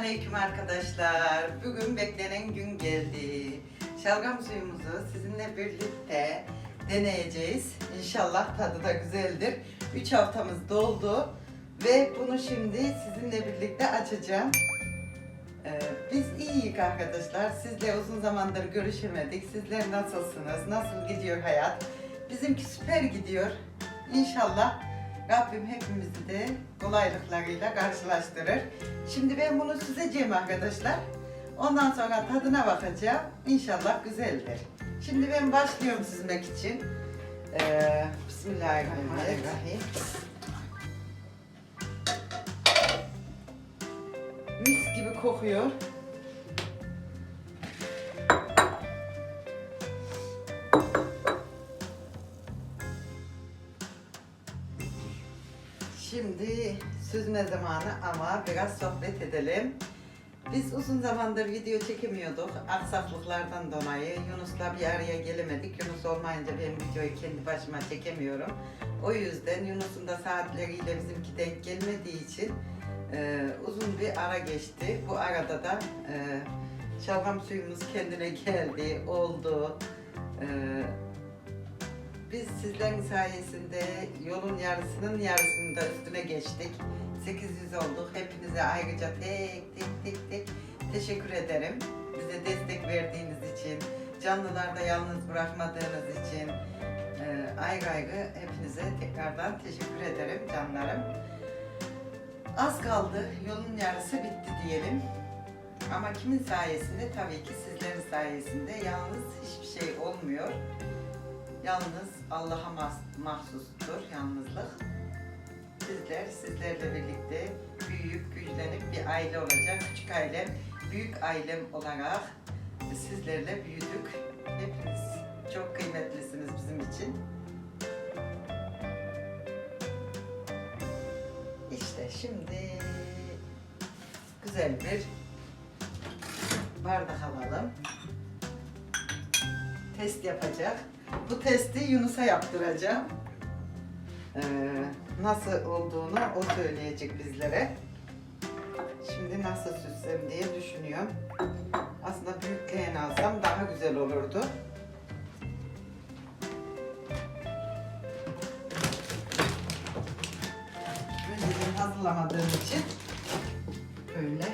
Selamünaleyküm arkadaşlar. Bugün beklenen gün geldi. Şalgam suyumuzu sizinle birlikte deneyeceğiz. İnşallah tadı da güzeldir. 3 haftamız doldu ve bunu şimdi sizinle birlikte açacağım. Ee, biz iyiyiz arkadaşlar. Sizle uzun zamandır görüşemedik. Sizler nasılsınız? Nasıl gidiyor hayat? Bizimki süper gidiyor. İnşallah Rabbim hepimizi de kolaylıklarıyla karşılaştırır. Şimdi ben bunu süzeceğim arkadaşlar. Ondan sonra tadına bakacağım. İnşallah güzeldir. Şimdi ben başlıyorum süzmek için. Ee, Bismillahirrahmanirrahim. Mis gibi kokuyor. Şimdi süzme zamanı ama biraz sohbet edelim. Biz uzun zamandır video çekemiyorduk. Aksaklıklardan dolayı Yunus'la bir araya gelemedik. Yunus olmayınca ben videoyu kendi başıma çekemiyorum. O yüzden Yunus'un da saatleriyle bizimki denk gelmediği için e, uzun bir ara geçti. Bu arada da e, şalgam suyumuz kendine geldi, oldu. E, biz sizlerin sayesinde yolun yarısının yarısını da üstüne geçtik. 800 olduk. Hepinize ayrıca tek tek tek tek teşekkür ederim. Bize destek verdiğiniz için, canlılarda yalnız bırakmadığınız için e, ayrı ayrı hepinize tekrardan teşekkür ederim canlarım. Az kaldı. Yolun yarısı bitti diyelim. Ama kimin sayesinde? Tabii ki sizlerin sayesinde. Yalnız hiçbir şey olmuyor. Yalnız Allah'a mahsustur yalnızlık. Sizler sizlerle birlikte büyüyüp güçlenip bir aile olacak. Küçük ailem, büyük ailem olarak sizlerle büyüdük. Hepiniz çok kıymetlisiniz bizim için. İşte şimdi güzel bir bardak alalım. Test yapacak. Bu testi Yunus'a yaptıracağım. Ee, nasıl olduğunu o söyleyecek bizlere. Şimdi nasıl süssem diye düşünüyorum. Aslında büyükleyen alsam daha güzel olurdu. Önceden hazırlamadığım için böyle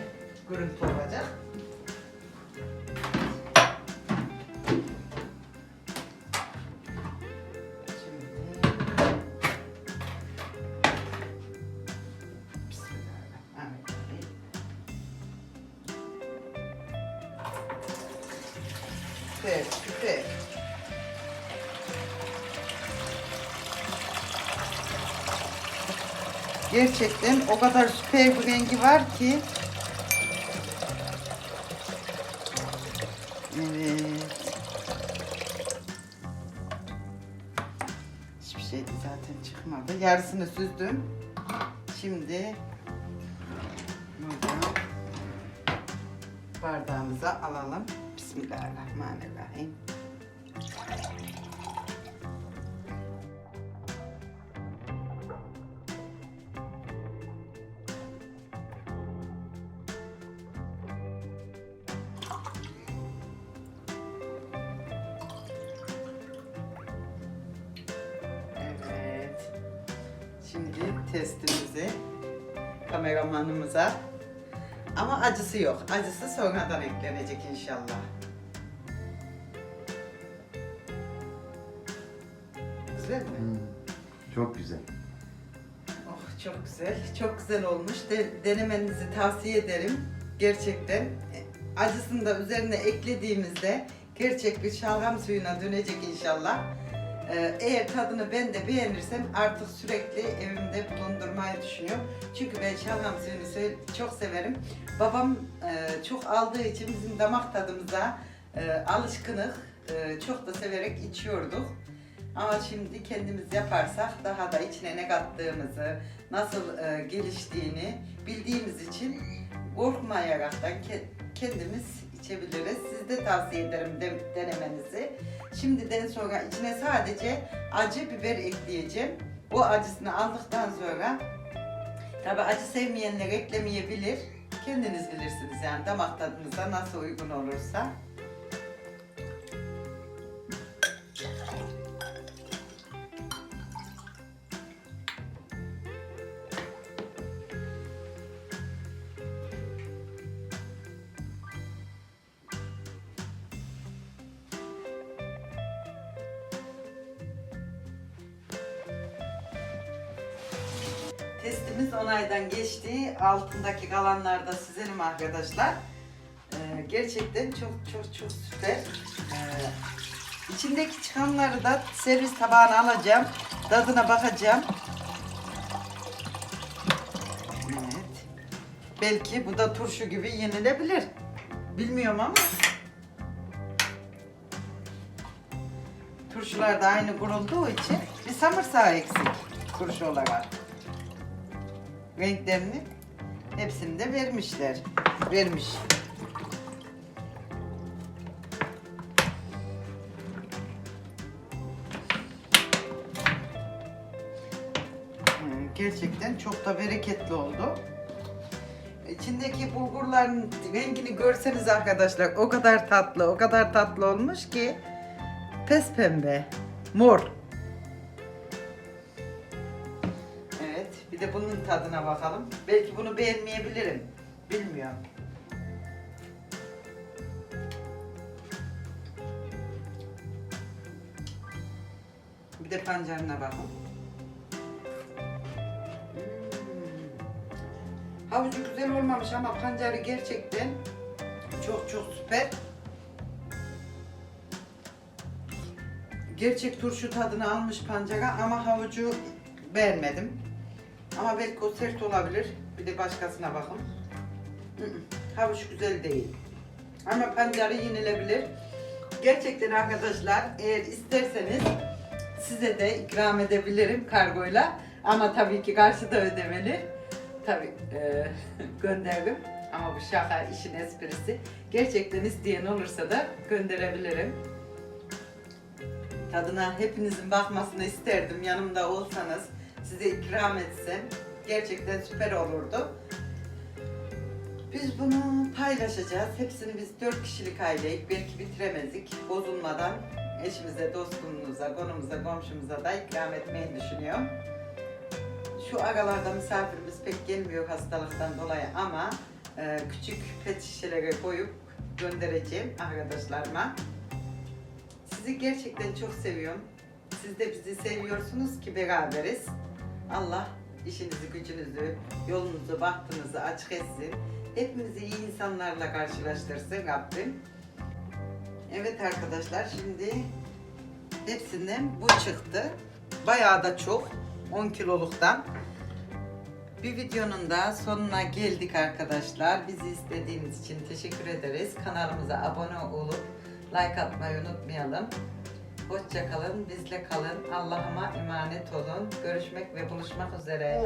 görüntü Süper, süper. Gerçekten o kadar süper bir rengi var ki. Evet. Hiçbir şey zaten çıkmadı. Yarısını süzdüm. Şimdi bardağımıza alalım. Bismillahirrahmanirrahim. Evet. Şimdi testimizi kameramanımıza ama acısı yok. Acısı sonradan eklenecek inşallah. Güzel mi? Hmm, Çok güzel. Oh çok güzel. Çok güzel olmuş. De- denemenizi tavsiye ederim. Gerçekten e, acısını da üzerine eklediğimizde gerçek bir şalgam suyuna dönecek inşallah. Ee, Eğer tadını ben de beğenirsem artık sürekli evimde bulundurmayı düşünüyorum. Çünkü ben şalgam suyunu çok severim. Babam e, çok aldığı için bizim damak tadımıza e, alışkınık. E, çok da severek içiyorduk. Ama şimdi kendimiz yaparsak daha da içine ne kattığımızı, nasıl e, geliştiğini bildiğimiz için korkmayaraktan ke- kendimiz içebiliriz. Siz de tavsiye ederim de- denemenizi. Şimdiden sonra içine sadece acı biber ekleyeceğim. O acısını aldıktan sonra tabi acı sevmeyenler eklemeyebilir. Kendiniz bilirsiniz yani damak tadınıza nasıl uygun olursa. Testimiz onaydan geçti. Altındaki kalanlar da sizenim arkadaşlar. Ee, gerçekten çok çok çok süper. Ee, içindeki çıkanları da servis tabağına alacağım. Tadına bakacağım. Evet. Belki bu da turşu gibi yenilebilir. Bilmiyorum ama. Turşular da aynı kurulduğu için bir samırsağı eksik turşu olarak renklerini hepsini de vermişler. Vermiş. Hmm, Gerçekten çok da bereketli oldu. İçindeki bulgurların rengini görseniz arkadaşlar o kadar tatlı, o kadar tatlı olmuş ki pes pembe, mor. Bir de bunun tadına bakalım. Belki bunu beğenmeyebilirim. Bilmiyorum. Bir de pancarına bakın. Hmm. Havucu güzel olmamış ama pancarı gerçekten çok çok süper. Gerçek turşu tadını almış pancara ama havucu beğenmedim. Ama belki o sert olabilir. Bir de başkasına bakın. Havuç güzel değil. Ama pancarı yenilebilir. Gerçekten arkadaşlar eğer isterseniz size de ikram edebilirim kargoyla. Ama tabii ki karşıda ödemeli. Tabii e, gönderdim. Ama bu şaka işin esprisi. Gerçekten isteyen olursa da gönderebilirim. Tadına hepinizin bakmasını isterdim. Yanımda olsanız size ikram etsem gerçekten süper olurdu. Biz bunu paylaşacağız. Hepsini biz dört kişilik aileyik. Belki bitiremezdik. Bozulmadan eşimize, dostumuza, konumuza, komşumuza da ikram etmeyi düşünüyorum. Şu aralarda misafirimiz pek gelmiyor hastalıktan dolayı ama e, küçük pet şişelere koyup göndereceğim arkadaşlarıma. Sizi gerçekten çok seviyorum. Siz de bizi seviyorsunuz ki beraberiz. Allah işinizi, gücünüzü, yolunuzu, bahtınızı açık etsin. Hepinizi iyi insanlarla karşılaştırsın Rabbim. Evet arkadaşlar şimdi hepsinden bu çıktı. Bayağı da çok. 10 kiloluktan. Bir videonun da sonuna geldik arkadaşlar. Bizi izlediğiniz için teşekkür ederiz. Kanalımıza abone olup like atmayı unutmayalım. Hoşça kalın, bizle kalın. Allah'ıma emanet olun. Görüşmek ve buluşmak üzere.